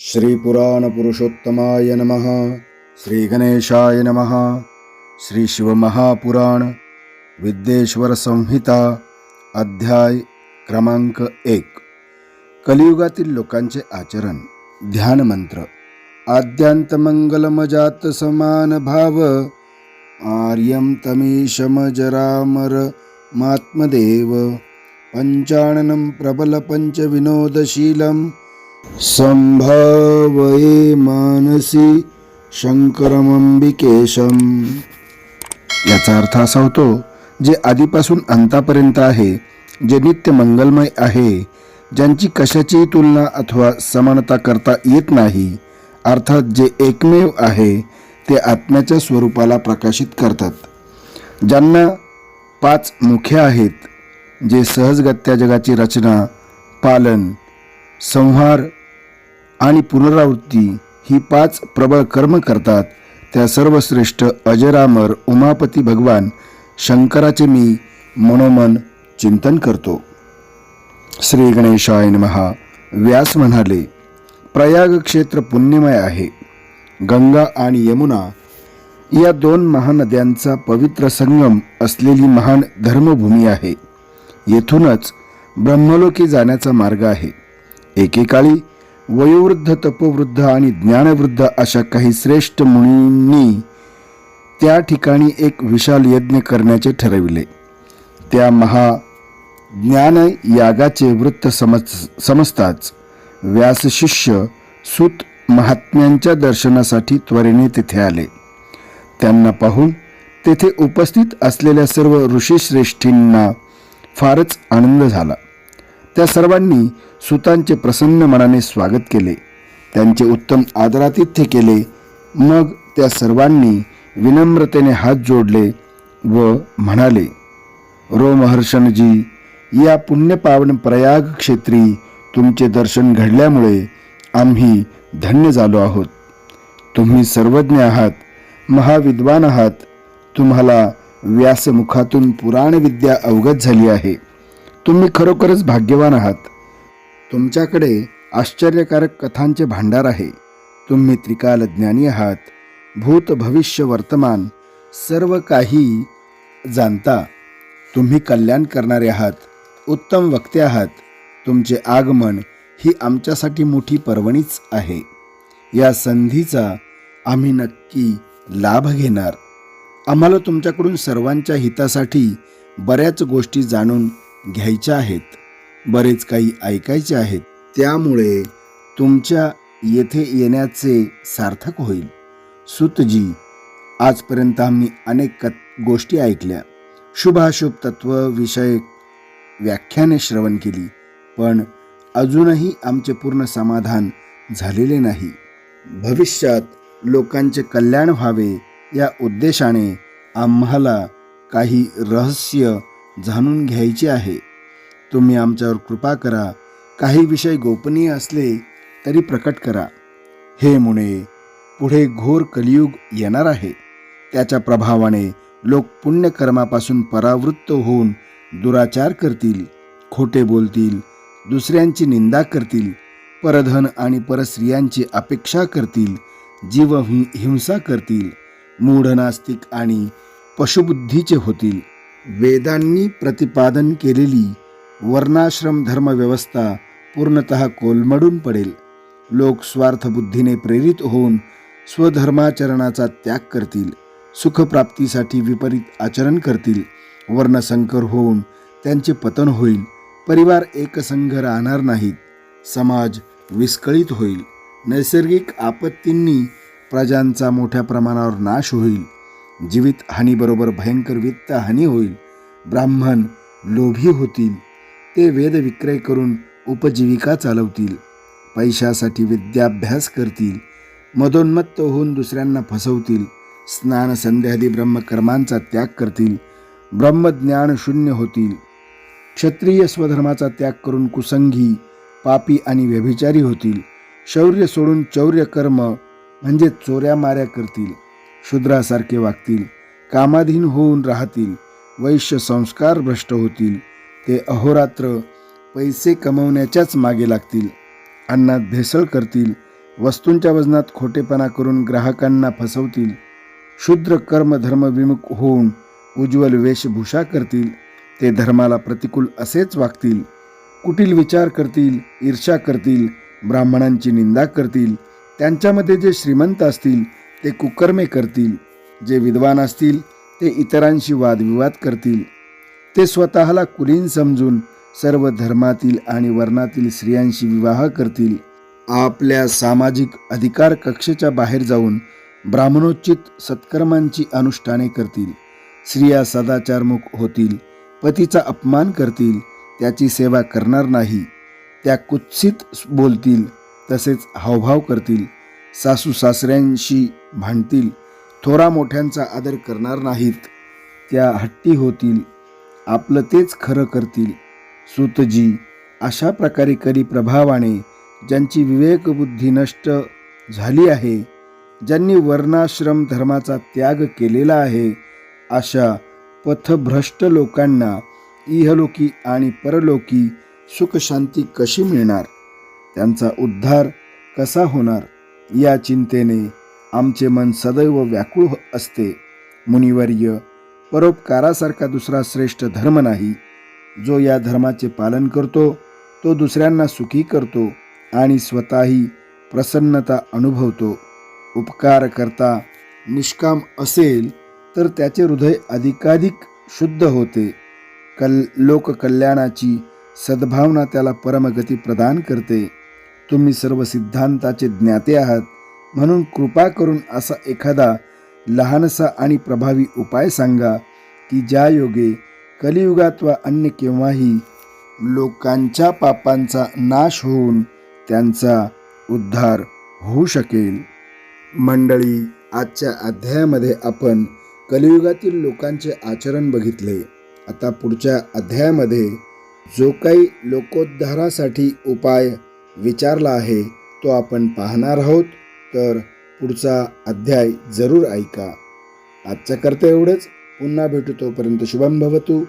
श्रीपुराणपुरुषोत्तमाय नमः। श्रीगणेशाय नमः। श्री शिवमहापुराण विद्येश्वर संहिता अध्याय क्रमांक एक। कलियुगातील लोकांचे आचरण ध्यानमंत्र आद्यांतमंगलमजात समान भाव। आर्यं तमीशमजरामर मात्मदेव। पञ्चाननं प्रबलपञ्चविनोदशीलं संभावये मानसी शंकरमंबिकेशम। याचा अर्थ असा होतो जे आधीपासून अंतापर्यंत आहे जे नित्य मंगलमय आहे ज्यांची कशाचीही तुलना अथवा समानता करता येत नाही अर्थात जे एकमेव आहे ते आत्म्याच्या स्वरूपाला प्रकाशित करतात. ज्यांना पाच मुख्य आहेत जे सहजगत्या जगाची रचना पालन संहार आणि पुनरावृत्ती ही पाच प्रबळ कर्म करतात. त्या सर्वश्रेष्ठ अजरामर उमापती भगवान शंकराचे मी मनोमन चिंतन करतो. श्री गणेशाय महा व्यास म्हणाले प्रयाग क्षेत्र पुण्यमय आहे. गंगा आणि यमुना या दोन महानद्यांचा पवित्र संगम असलेली महान धर्मभूमी आहे. येथूनच ब्रह्मलोकी जाण्याचा मार्ग आहे. एकेकाळी वयोवृद्ध तपोवृद्ध आणि ज्ञानवृद्ध अशा काही श्रेष्ठ मुनींनी त्या ठिकाणी एक विशाल यज्ञ करण्याचे ठरविले. त्या महा ज्ञान यागाचे वृत्त समज समजताच व्यासशिष्य सूत महात्म्यांच्या दर्शनासाठी त्वरेने तिथे आले. त्यांना पाहून तेथे उपस्थित असलेल्या सर्व ऋषीश्रेष्ठींना फारच आनंद झाला. त्या सर्वांनी सुतांचे प्रसन्न मनाने स्वागत केले. त्यांचे उत्तम आदरातिथ्य केले. मग त्या सर्वांनी विनम्रतेने हात जोडले व म्हणाले रोमहर्षणजी या पुण्यपावन प्रयाग क्षेत्री तुमचे दर्शन घडल्यामुळे आम्ही धन्य झालो आहोत. तुम्ही सर्वज्ञ आहात महाविद्वान आहात. तुम्हाला व्यासमुखातून पुराणविद्या अवगत झाली आहे. तुम्ही खरोखरच भाग्यवान आहात. तुमच्याकडे आश्चर्यकारक कथांचे भांडार आहे. तुम्ही त्रिकाल ज्ञानी आहात. भूत भविष्य वर्तमान सर्व काही जाणता. तुम्ही कल्याण करणारे आहात. उत्तम वक्ते आहात. तुमचे आगमन ही आमच्यासाठी मोठी पर्वणीच आहे. या संधीचा आम्ही नक्की लाभ घेणार. आम्हाला तुमच्याकडून सर्वांच्या हितासाठी बऱ्याच गोष्टी जाणून घ्यायच्या आहेत. बरेच काही ऐकायचे आहेत. त्यामुळे तुमच्या येथे येण्याचे सार्थक होईल. सुतजी आजपर्यंत आम्ही अनेक कत गोष्टी ऐकल्या. शुभाशुभ तत्व विषयक व्याख्याने श्रवण केली पण अजूनही आमचे पूर्ण समाधान झालेले नाही. भविष्यात लोकांचे कल्याण व्हावे या उद्देशाने आम्हाला काही रहस्य जाणून घ्यायचे आहे. तुम्ही आमच्यावर कृपा करा. काही विषय गोपनीय असले तरी प्रकट करा. हे मुने पुढे घोर कलियुग येणार आहे. त्याच्या प्रभावाने लोक पुण्यकर्मापासून परावृत्त होऊन दुराचार करतील खोटे बोलतील दुसऱ्यांची निंदा करतील परधन आणि परस्त्रियांची अपेक्षा करतील जीव हिंसा करतील मूढ नास्तिक आणि पशुबुद्धीचे होतील. वेदांनी प्रतिपादन केलेली वर्णाश्रम धर्मव्यवस्था पूर्णतः कोलमडून पडेल. लोक स्वार्थबुद्धीने प्रेरित होऊन स्वधर्माचरणाचा त्याग करतील सुखप्राप्तीसाठी विपरीत आचरण करतील वर्णसंकर होऊन त्यांचे पतन होईल परिवार एकसंघ राहणार नाहीत समाज विस्कळीत होईल नैसर्गिक आपत्तींनी प्रजांचा मोठ्या प्रमाणावर नाश होईल. जीवित हानीबरोबर भयंकर वित्त हानी होईल ब्राह्मण लोभी होतील ते वेद विक्रय करून उपजीविका चालवतील पैशासाठी विद्याभ्यास करतील मदोन्मत्त होऊन दुसऱ्यांना फसवतील स्नान संध्यादी ब्रह्मकर्मांचा त्याग करतील ब्रह्मज्ञान शून्य होतील. क्षत्रिय स्वधर्माचा त्याग करून कुसंगी पापी आणि व्यभिचारी होतील. शौर्य सोडून चौर्य कर्म म्हणजे चोऱ्या माऱ्या करतील. शूद्रासारखे वागतील कामाधीन होऊन राहतील वैश्य संस्कार भ्रष्ट होतील ते अहोरात्र पैसे कमवण्याच्याच मागे लागतील अन्नात भेसळ करतील वस्तूंच्या वजनात खोटेपणा करून ग्राहकांना फसवतील शूद्र कर्मधर्म विमुख होऊन उज्ज्वल वेशभूषा करतील ते धर्माला प्रतिकूल असेच वागतील कुटील विचार करतील ईर्षा करतील ब्राह्मणांची निंदा करतील त्यांच्यामध्ये जे श्रीमंत असतील ते कुकर्मे करतील जे विद्वान असतील ते इतरांशी वादविवाद करतील. ते स्वतःला कुलीन समजून सर्व धर्मातील आणि वर्णातील स्त्रियांशी विवाह करतील. आपल्या सामाजिक अधिकार कक्षेच्या बाहेर जाऊन ब्राह्मणोचित सत्कर्मांची अनुष्ठाने करतील. स्त्रिया सदाचारमुख होतील पतीचा अपमान करतील त्याची सेवा करणार नाही. त्या कुत्सित बोलतील तसेच हावभाव करतील. सासू सासऱ्यांशी भांडतील थोरा मोठ्यांचा आदर करणार नाहीत. त्या हट्टी होतील आपलं तेच खरं करतील. सुतजी अशा प्रकारे करी प्रभावाने ज्यांची विवेकबुद्धी नष्ट झाली आहे ज्यांनी वर्णाश्रम धर्माचा त्याग केलेला आहे अशा पथभ्रष्ट लोकांना इहलोकी आणि परलोकी सुखशांती कशी मिळणार? त्यांचा उद्धार कसा होणार? या चिंतेने आमचे मन सदैव व्याकुळ हो- असते. मुनिवर्य परोपकारासारखा दुसरा श्रेष्ठ धर्म नाही. जो या धर्माचे पालन करतो तो दुसऱ्यांना सुखी करतो आणि स्वतःही प्रसन्नता अनुभवतो. उपकार करता निष्काम असेल तर त्याचे हृदय अधिकाधिक शुद्ध होते. कल लोककल्याणाची सद्भावना त्याला परमगती प्रदान करते. तुम्ही सर्व सिद्धांताचे ज्ञाते आहात. म्हणून कृपा करून असा एखादा लहानसा आणि प्रभावी उपाय सांगा की ज्या योगे कलियुगात वा अन्य केव्हाही लोकांच्या पापांचा नाश होऊन त्यांचा उद्धार होऊ शकेल. मंडळी आजच्या अध्यायामध्ये आपण कलियुगातील लोकांचे आचरण बघितले. आता पुढच्या अध्यायामध्ये जो काही लोकोद्धारासाठी उपाय विचारला आहे तो आपण पाहणार आहोत. तर पुढचा अध्याय जरूर ऐका. आजच्या करते एवढंच. पुन्हा भेटू तोपर्यंत शुभम भवतू.